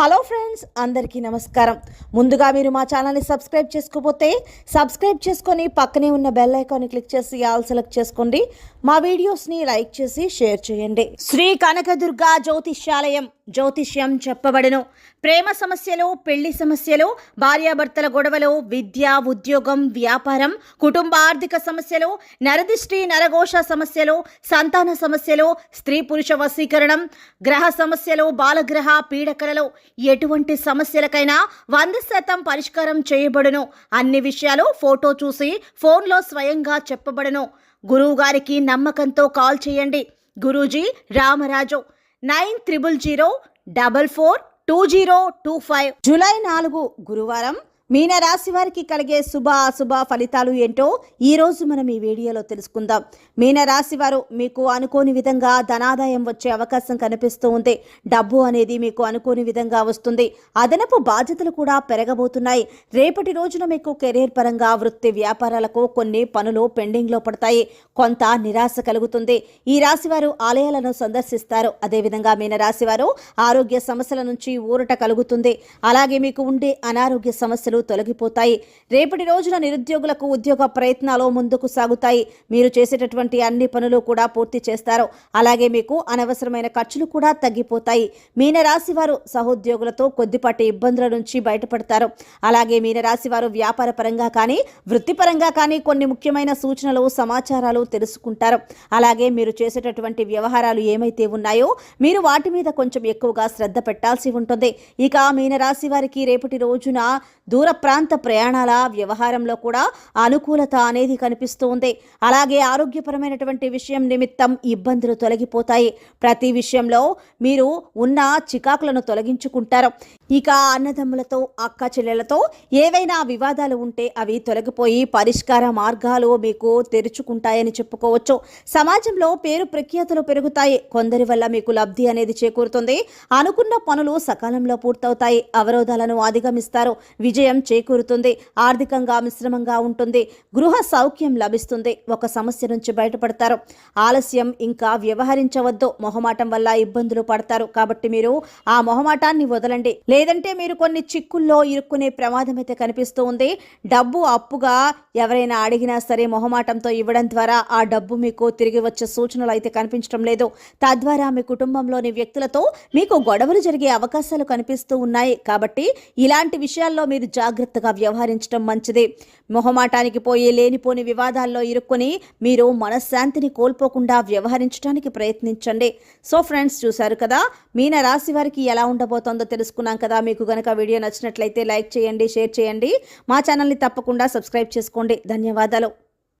Hello friends అందరికీ నమస్కారం. ముందుగా మీరు మా ఛానల్ని సబ్స్క్రైబ్ చేసుకోకపోతే సబ్స్క్రైబ్ చేసుకొని పక్కనే ఉన్న బెల్ ఐకాన్ని క్లిక్ చేసి ఆల్ సెలెక్ట్ చేసుకోండి. మా వీడియోస్ని లైక్ చేసి షేర్ చేయండి. శ్రీ కనకదుర్గ జ్యోతిష్యాలయం జ్యోతిష్యం చెప్పబడను. ప్రేమ సమస్యలు పెళ్ళి సమస్యలు భార్యాభర్తల గొడవలు విద్య ఉద్యోగం వ్యాపారం కుటుంబ ఆర్థిక సమస్యలు నరదిష్టి నరఘోష సమస్యలు సంతాన సమస్యలు స్త్రీ పురుష వశీకరణం గ్రహ సమస్యలు బాలగ్రహ పీడకలలో ఎటువంటి సమస్యలకైనా వంద శాతం పరిష్కారం చేయబడును. అన్ని విషయాలు ఫోటో చూసి ఫోన్లో స్వయంగా చెప్పబడును. గురువుగారికి నమ్మకంతో కాల్ చేయండి. Guruji Ramaraju nine triple zero double four two zero two five. July నాలుగు గురువారం మీనరాశి వారికి కలిగే శుభ అశుభ ఫలితాలు ఏంటో ఈ రోజు మనం ఈ వీడియోలో తెలుసుకుందాం. మీనరాశి వారు మీకు అనుకోని విధంగా ధనాదాయం వచ్చే అవకాశం కనిపిస్తూ ఉంది. డబ్బు అనేది మీకు అనుకోని విధంగా వస్తుంది. అదనపు బాధ్యతలు కూడా పెరగబోతున్నాయి. రేపటి రోజున మీకు కెరీర్ పరంగా వృత్తి వ్యాపారాలకు కొన్ని పనులు పెండింగ్లో పడతాయి. కొంత నిరాశ కలుగుతుంది. ఈ రాశివారు ఆలయాలను సందర్శిస్తారు. అదేవిధంగా మీనరాశి వారు ఆరోగ్య సమస్యల నుంచి ఊరట కలుగుతుంది. అలాగే మీకు ఉండే అనారోగ్య సమస్యలు తొలగిపోతాయి. రేపటి రోజున నిరుద్యోగులకు ఉద్యోగ ప్రయత్నాలు ముందుకు సాగుతాయి. మీరు చేసేటటువంటి అన్ని పనులు కూడా పూర్తి చేస్తారు. అలాగే మీకు అనవసరమైన ఖర్చులు కూడా తగ్గిపోతాయి. మీనరాశి వారు సహోద్యోగులతో కొద్దిపాటి ఇబ్బందుల నుంచి బయటపడతారు. అలాగే మీనరాశి వారు వ్యాపార పరంగా కానీ వృత్తిపరంగా కానీ కొన్ని ముఖ్యమైన సూచనలు సమాచారాలు తెలుసుకుంటారు. అలాగే మీరు చేసేటటువంటి వ్యవహారాలు ఏమైతే ఉన్నాయో మీరు వాటి మీద కొంచెం ఎక్కువగా శ్రద్ధ పెట్టాల్సి ఉంటుంది. ఇక మీనరాశి వారికి రేపటి రోజున దూర ప్రాంత ప్రయాణాల వ్యవహారంలో కూడా అనుకూలత అనేది కనిపిస్తూ ఉంది అలాగే ఆరోగ్యపరమైనటువంటి విషయం నిమిత్తం ఇబ్బందులు తొలగిపోతాయి. ప్రతి విషయంలో మీరు ఉన్న చికాకులను తొలగించుకుంటారు. ఇక అన్నదమ్ములతో అక్క చెల్లెలతో ఏవైనా వివాదాలు ఉంటే అవి తొలగిపోయి పరిష్కార మార్గాలు మీకు తెరుచుకుంటాయని చెప్పుకోవచ్చు. సమాజంలో పేరు ప్రఖ్యాతులు పెరుగుతాయి. కొందరి వల్ల మీకు లబ్ధి అనేది చేకూరుతుంది. అనుకున్న పనులు సకాలంలో పూర్తవుతాయి. అవరోధాలను అధిగమిస్తారు. విజయం చేకూరుతుంది. ఆర్థికంగా మిశ్రమంగా ఉంటుంది. గృహ సౌఖ్యం లభిస్తుంది. ఒక సమస్య నుంచి బయటపడతారు. ఆలస్యం ఇంకా వ్యవహరించవద్దు. మొహమాటం వల్ల ఇబ్బందులు పడతారు. కాబట్టి మీరు ఆ మొహమాటాన్ని వదలండి. లేదంటే మీరు కొన్ని చిక్కుల్లో ఇరుక్కునే ప్రమాదం అయితే కనిపిస్తూ ఉంది. డబ్బు అప్పుగా ఎవరైనా అడిగినా సరే మొహమాటంతో ఇవ్వడం ద్వారా ఆ డబ్బు మీకు తిరిగి వచ్చే సూచనలు అయితే కనిపించడం లేదు. తద్వారా మీ కుటుంబంలోని వ్యక్తులతో మీకు గొడవలు జరిగే అవకాశాలు కనిపిస్తూ ఉన్నాయి. కాబట్టి ఇలాంటి విషయాల్లో మీరు జాగ్రత్తగా వ్యవహరించడం మంచిది. మొహమాటానికి పోయి లేనిపోని వివాదాల్లో ఇరుక్కుని మీరు మనశ్శాంతిని కోల్పోకుండా వ్యవహరించడానికి ప్రయత్నించండి. సో ఫ్రెండ్స్ చూశారు కదా? మీన రాశి వారికి ఎలా ఉండబోతోందో తెలుసుకున్నాం కదా. మీకు గనక వీడియో నచ్చినట్లయితే లైక్ చేయండి షేర్ చేయండి. మా ఛానల్ని తప్పకుండా సబ్స్క్రైబ్ చేసుకోండి. ధన్యవాదాలు.